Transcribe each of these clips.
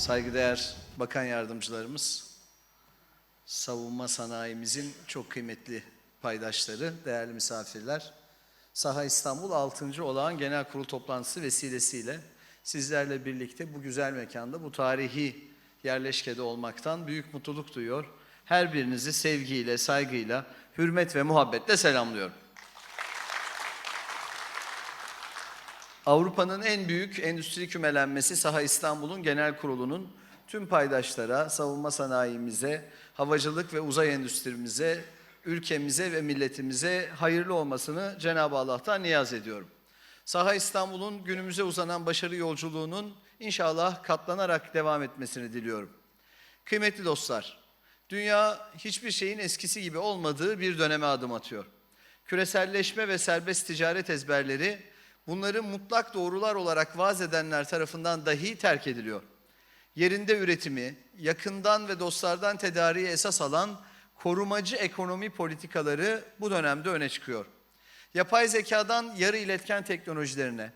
saygıdeğer bakan yardımcılarımız, savunma sanayimizin çok kıymetli paydaşları, değerli misafirler, Saha İstanbul 6. Olağan Genel Kurul toplantısı vesilesiyle sizlerle birlikte bu güzel mekanda, bu tarihi yerleşkede olmaktan büyük mutluluk duyuyor. Her birinizi sevgiyle, saygıyla, hürmet ve muhabbetle selamlıyorum. Avrupa'nın en büyük endüstri kümelenmesi Saha İstanbul'un genel kurulunun tüm paydaşlara, savunma sanayimize, havacılık ve uzay endüstrimize, ülkemize ve milletimize hayırlı olmasını Cenab-ı Allah'tan niyaz ediyorum. Saha İstanbul'un günümüze uzanan başarı yolculuğunun inşallah katlanarak devam etmesini diliyorum. Kıymetli dostlar, dünya hiçbir şeyin eskisi gibi olmadığı bir döneme adım atıyor. Küreselleşme ve serbest ticaret ezberleri bunları mutlak doğrular olarak vaz edenler tarafından dahi terk ediliyor. Yerinde üretimi, yakından ve dostlardan tedariği esas alan korumacı ekonomi politikaları bu dönemde öne çıkıyor. Yapay zekadan yarı iletken teknolojilerine,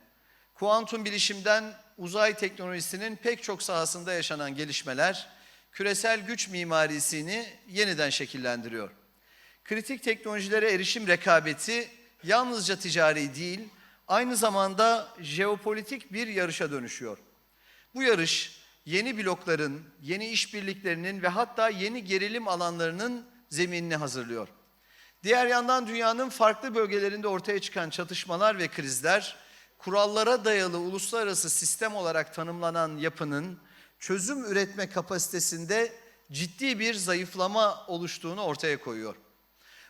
kuantum bilişimden uzay teknolojisinin pek çok sahasında yaşanan gelişmeler küresel güç mimarisini yeniden şekillendiriyor. Kritik teknolojilere erişim rekabeti yalnızca ticari değil, aynı zamanda jeopolitik bir yarışa dönüşüyor. Bu yarış yeni blokların, yeni işbirliklerinin ve hatta yeni gerilim alanlarının zeminini hazırlıyor. Diğer yandan dünyanın farklı bölgelerinde ortaya çıkan çatışmalar ve krizler, kurallara dayalı uluslararası sistem olarak tanımlanan yapının çözüm üretme kapasitesinde ciddi bir zayıflama oluştuğunu ortaya koyuyor.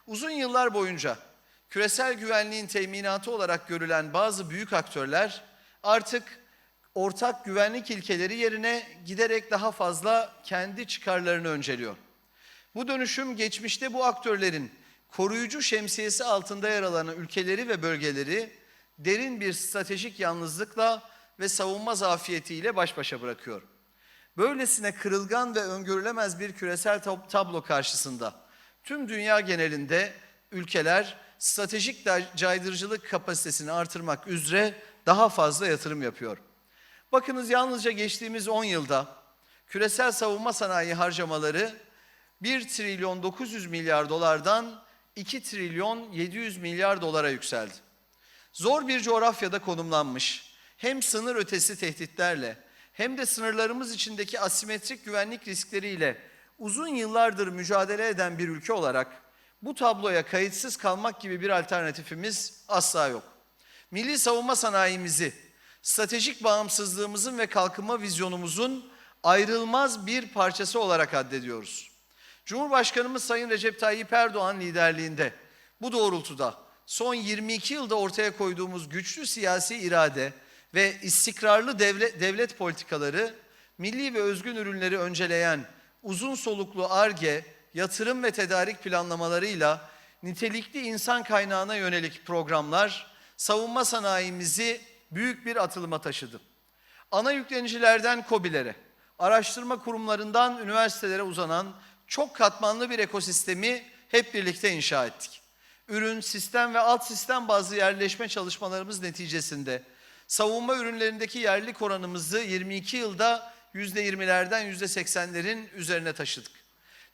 Uzun yıllar boyunca küresel güvenliğin teminatı olarak görülen bazı büyük aktörler artık ortak güvenlik ilkeleri yerine giderek daha fazla kendi çıkarlarını önceliyor. Bu dönüşüm geçmişte bu aktörlerin koruyucu şemsiyesi altında yer alan ülkeleri ve bölgeleri derin bir stratejik yalnızlıkla ve savunma zafiyetiyle baş başa bırakıyor. Böylesine kırılgan ve öngörülemez bir küresel tab- tablo karşısında tüm dünya genelinde ülkeler stratejik caydırıcılık kapasitesini artırmak üzere daha fazla yatırım yapıyor. Bakınız yalnızca geçtiğimiz 10 yılda küresel savunma sanayi harcamaları 1 trilyon 900 milyar dolardan 2 trilyon 700 milyar dolara yükseldi. Zor bir coğrafyada konumlanmış, hem sınır ötesi tehditlerle hem de sınırlarımız içindeki asimetrik güvenlik riskleriyle uzun yıllardır mücadele eden bir ülke olarak bu tabloya kayıtsız kalmak gibi bir alternatifimiz asla yok. Milli savunma sanayimizi, stratejik bağımsızlığımızın ve kalkınma vizyonumuzun ayrılmaz bir parçası olarak addediyoruz. Cumhurbaşkanımız Sayın Recep Tayyip Erdoğan liderliğinde bu doğrultuda son 22 yılda ortaya koyduğumuz güçlü siyasi irade ve istikrarlı devlet, devlet politikaları milli ve özgün ürünleri önceleyen uzun soluklu ARGE, yatırım ve tedarik planlamalarıyla nitelikli insan kaynağına yönelik programlar savunma sanayimizi büyük bir atılıma taşıdı. Ana yüklenicilerden KOBİ'lere, araştırma kurumlarından üniversitelere uzanan çok katmanlı bir ekosistemi hep birlikte inşa ettik. Ürün, sistem ve alt sistem bazlı yerleşme çalışmalarımız neticesinde savunma ürünlerindeki yerlilik oranımızı 22 yılda %20'lerden %80'lerin üzerine taşıdık.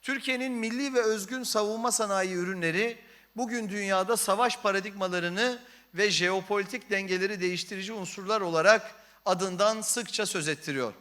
Türkiye'nin milli ve özgün savunma sanayi ürünleri bugün dünyada savaş paradigmalarını ve jeopolitik dengeleri değiştirici unsurlar olarak adından sıkça söz ettiriyor.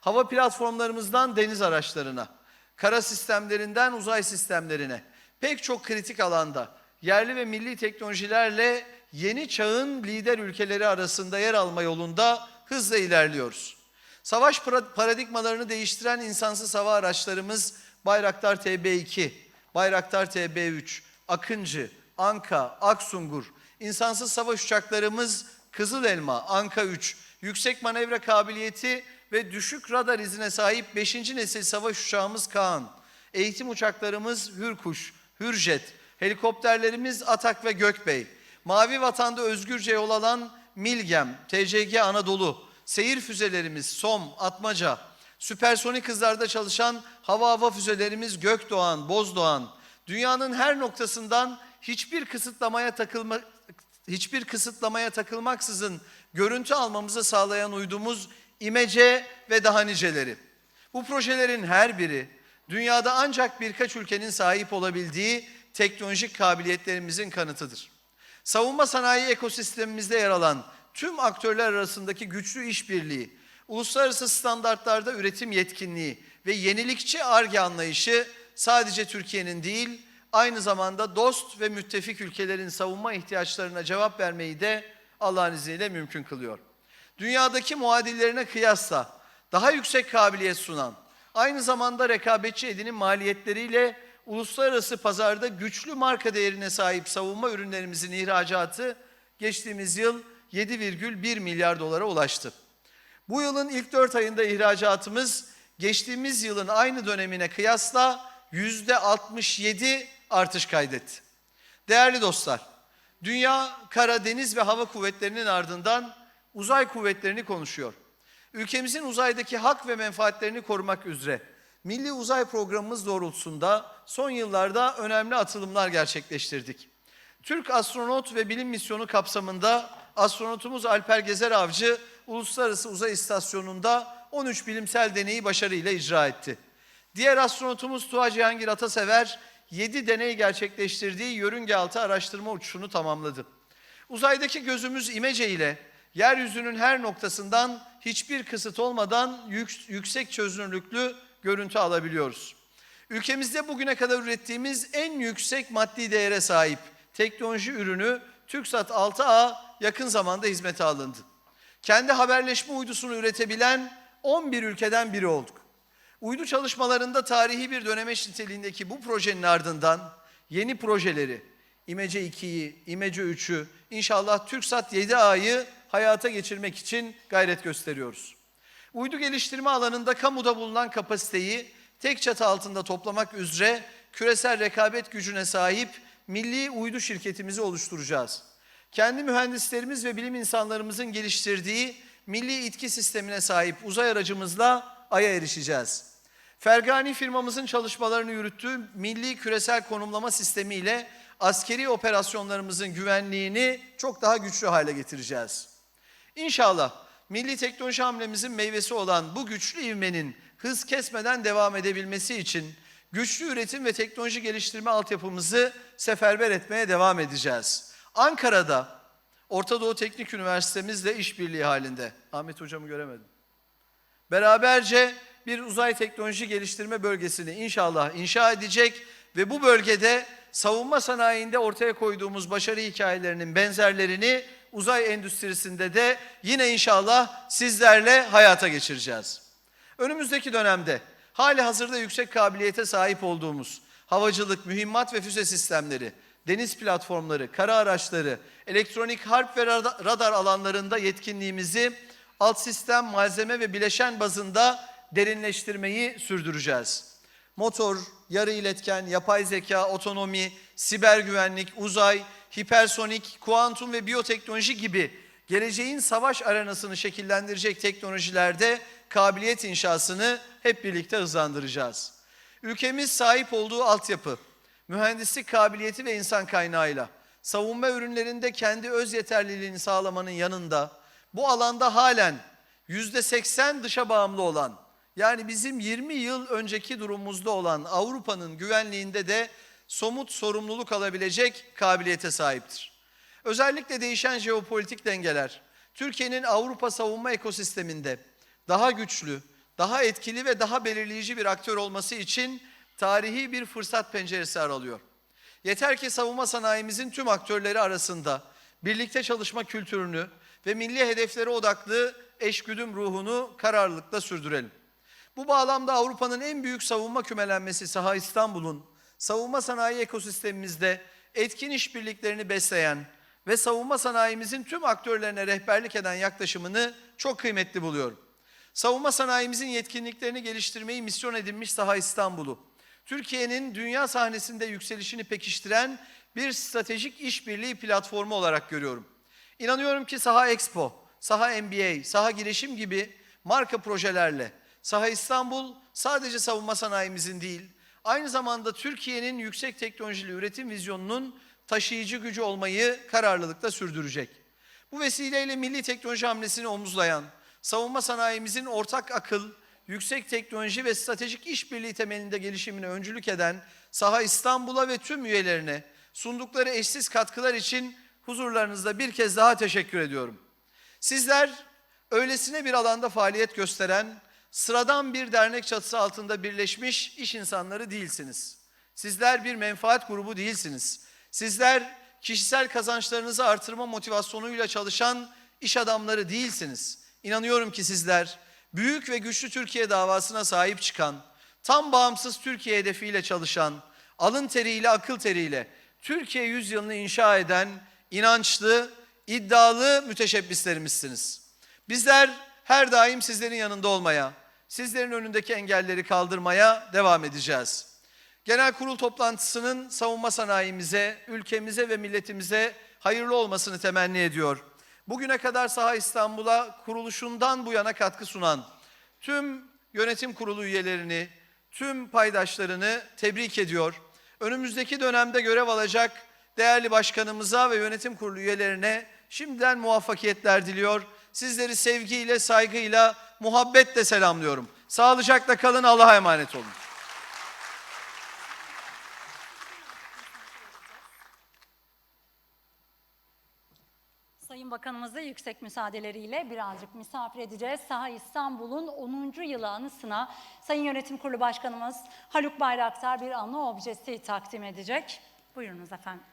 Hava platformlarımızdan deniz araçlarına, kara sistemlerinden uzay sistemlerine pek çok kritik alanda yerli ve milli teknolojilerle yeni çağın lider ülkeleri arasında yer alma yolunda hızla ilerliyoruz. Savaş para- paradigmalarını değiştiren insansız hava araçlarımız Bayraktar TB2, Bayraktar TB3, Akıncı, Anka, Aksungur, insansız savaş uçaklarımız Kızıl Elma, Anka 3, yüksek manevra kabiliyeti ve düşük radar izine sahip 5. nesil savaş uçağımız Kaan, eğitim uçaklarımız Hürkuş, Hürjet, helikopterlerimiz Atak ve Gökbey, Mavi Vatan'da özgürce yol alan Milgem, TCG Anadolu, seyir füzelerimiz SOM, Atmaca, süpersonik hızlarda çalışan hava hava füzelerimiz Gökdoğan, Bozdoğan, dünyanın her noktasından hiçbir kısıtlamaya takılma hiçbir kısıtlamaya takılmaksızın görüntü almamızı sağlayan uydumuz İmece ve daha niceleri. Bu projelerin her biri dünyada ancak birkaç ülkenin sahip olabildiği teknolojik kabiliyetlerimizin kanıtıdır. Savunma sanayi ekosistemimizde yer alan tüm aktörler arasındaki güçlü işbirliği, uluslararası standartlarda üretim yetkinliği ve yenilikçi ARGE anlayışı sadece Türkiye'nin değil, aynı zamanda dost ve müttefik ülkelerin savunma ihtiyaçlarına cevap vermeyi de Allah'ın izniyle mümkün kılıyor. Dünyadaki muadillerine kıyasla daha yüksek kabiliyet sunan, aynı zamanda rekabetçi edinin maliyetleriyle uluslararası pazarda güçlü marka değerine sahip savunma ürünlerimizin ihracatı geçtiğimiz yıl 7,1 milyar dolara ulaştı. Bu yılın ilk 4 ayında ihracatımız geçtiğimiz yılın aynı dönemine kıyasla yüzde 67 artış kaydetti. Değerli dostlar, dünya kara, deniz ve hava kuvvetlerinin ardından uzay kuvvetlerini konuşuyor. Ülkemizin uzaydaki hak ve menfaatlerini korumak üzere Milli Uzay Programımız doğrultusunda son yıllarda önemli atılımlar gerçekleştirdik. Türk astronot ve bilim misyonu kapsamında astronotumuz Alper Gezer Avcı Uluslararası Uzay İstasyonu'nda 13 bilimsel deneyi başarıyla icra etti. Diğer astronotumuz Tuğa Cihangir Atasever 7 deney gerçekleştirdiği yörünge altı araştırma uçuşunu tamamladı. Uzaydaki gözümüz imece ile yeryüzünün her noktasından hiçbir kısıt olmadan yük- yüksek çözünürlüklü görüntü alabiliyoruz. Ülkemizde bugüne kadar ürettiğimiz en yüksek maddi değere sahip teknoloji ürünü TürkSat 6A yakın zamanda hizmete alındı. Kendi haberleşme uydusunu üretebilen 11 ülkeden biri olduk. Uydu çalışmalarında tarihi bir dönemeç niteliğindeki bu projenin ardından yeni projeleri İmece 2'yi, İmece 3'ü, inşallah TürkSat 7A'yı hayata geçirmek için gayret gösteriyoruz. Uydu geliştirme alanında kamuda bulunan kapasiteyi tek çatı altında toplamak üzere küresel rekabet gücüne sahip milli uydu şirketimizi oluşturacağız. Kendi mühendislerimiz ve bilim insanlarımızın geliştirdiği milli itki sistemine sahip uzay aracımızla Ay'a erişeceğiz. Fergani firmamızın çalışmalarını yürüttüğü milli küresel konumlama sistemiyle askeri operasyonlarımızın güvenliğini çok daha güçlü hale getireceğiz. İnşallah milli teknoloji hamlemizin meyvesi olan bu güçlü ivmenin hız kesmeden devam edebilmesi için güçlü üretim ve teknoloji geliştirme altyapımızı seferber etmeye devam edeceğiz. Ankara'da Orta Doğu Teknik Üniversitemizle işbirliği halinde. Ahmet hocamı göremedim. Beraberce bir uzay teknoloji geliştirme bölgesini inşallah inşa edecek ve bu bölgede savunma sanayinde ortaya koyduğumuz başarı hikayelerinin benzerlerini uzay endüstrisinde de yine inşallah sizlerle hayata geçireceğiz. Önümüzdeki dönemde hali hazırda yüksek kabiliyete sahip olduğumuz havacılık, mühimmat ve füze sistemleri, deniz platformları, kara araçları, elektronik harp ve rada- radar alanlarında yetkinliğimizi alt sistem, malzeme ve bileşen bazında derinleştirmeyi sürdüreceğiz. Motor, yarı iletken, yapay zeka, otonomi, siber güvenlik, uzay, hipersonik, kuantum ve biyoteknoloji gibi geleceğin savaş arenasını şekillendirecek teknolojilerde kabiliyet inşasını hep birlikte hızlandıracağız. Ülkemiz sahip olduğu altyapı, mühendislik kabiliyeti ve insan kaynağıyla savunma ürünlerinde kendi öz yeterliliğini sağlamanın yanında bu alanda halen yüzde seksen dışa bağımlı olan yani bizim 20 yıl önceki durumumuzda olan Avrupa'nın güvenliğinde de somut sorumluluk alabilecek kabiliyete sahiptir. Özellikle değişen jeopolitik dengeler Türkiye'nin Avrupa savunma ekosisteminde daha güçlü, daha etkili ve daha belirleyici bir aktör olması için tarihi bir fırsat penceresi aralıyor. Yeter ki savunma sanayimizin tüm aktörleri arasında birlikte çalışma kültürünü ve milli hedeflere odaklı eşgüdüm ruhunu kararlılıkla sürdürelim. Bu bağlamda Avrupa'nın en büyük savunma kümelenmesi Saha İstanbul'un savunma sanayi ekosistemimizde etkin işbirliklerini besleyen ve savunma sanayimizin tüm aktörlerine rehberlik eden yaklaşımını çok kıymetli buluyorum. Savunma sanayimizin yetkinliklerini geliştirmeyi misyon edinmiş Saha İstanbul'u, Türkiye'nin dünya sahnesinde yükselişini pekiştiren bir stratejik işbirliği platformu olarak görüyorum. İnanıyorum ki Saha Expo, Saha MBA, Saha Girişim gibi marka projelerle Saha İstanbul sadece savunma sanayimizin değil, aynı zamanda Türkiye'nin yüksek teknolojili üretim vizyonunun taşıyıcı gücü olmayı kararlılıkla sürdürecek. Bu vesileyle milli teknoloji hamlesini omuzlayan, savunma sanayimizin ortak akıl, yüksek teknoloji ve stratejik işbirliği temelinde gelişimine öncülük eden Saha İstanbul'a ve tüm üyelerine sundukları eşsiz katkılar için huzurlarınızda bir kez daha teşekkür ediyorum. Sizler öylesine bir alanda faaliyet gösteren, sıradan bir dernek çatısı altında birleşmiş iş insanları değilsiniz. Sizler bir menfaat grubu değilsiniz. Sizler kişisel kazançlarınızı artırma motivasyonuyla çalışan iş adamları değilsiniz. İnanıyorum ki sizler büyük ve güçlü Türkiye davasına sahip çıkan, tam bağımsız Türkiye hedefiyle çalışan, alın teriyle, akıl teriyle Türkiye yüzyılını inşa eden inançlı, iddialı müteşebbislerimizsiniz. Bizler her daim sizlerin yanında olmaya, sizlerin önündeki engelleri kaldırmaya devam edeceğiz. Genel kurul toplantısının savunma sanayimize, ülkemize ve milletimize hayırlı olmasını temenni ediyor. Bugüne kadar Saha İstanbul'a kuruluşundan bu yana katkı sunan tüm yönetim kurulu üyelerini, tüm paydaşlarını tebrik ediyor. Önümüzdeki dönemde görev alacak değerli başkanımıza ve yönetim kurulu üyelerine şimdiden muvaffakiyetler diliyor. Sizleri sevgiyle, saygıyla, muhabbetle selamlıyorum. Sağlıcakla kalın, Allah'a emanet olun. Sayın Bakanımızı yüksek müsaadeleriyle birazcık misafir edeceğiz. Saha İstanbul'un 10. yılı anısına Sayın Yönetim Kurulu Başkanımız Haluk Bayraktar bir anı objesi takdim edecek. Buyurunuz efendim.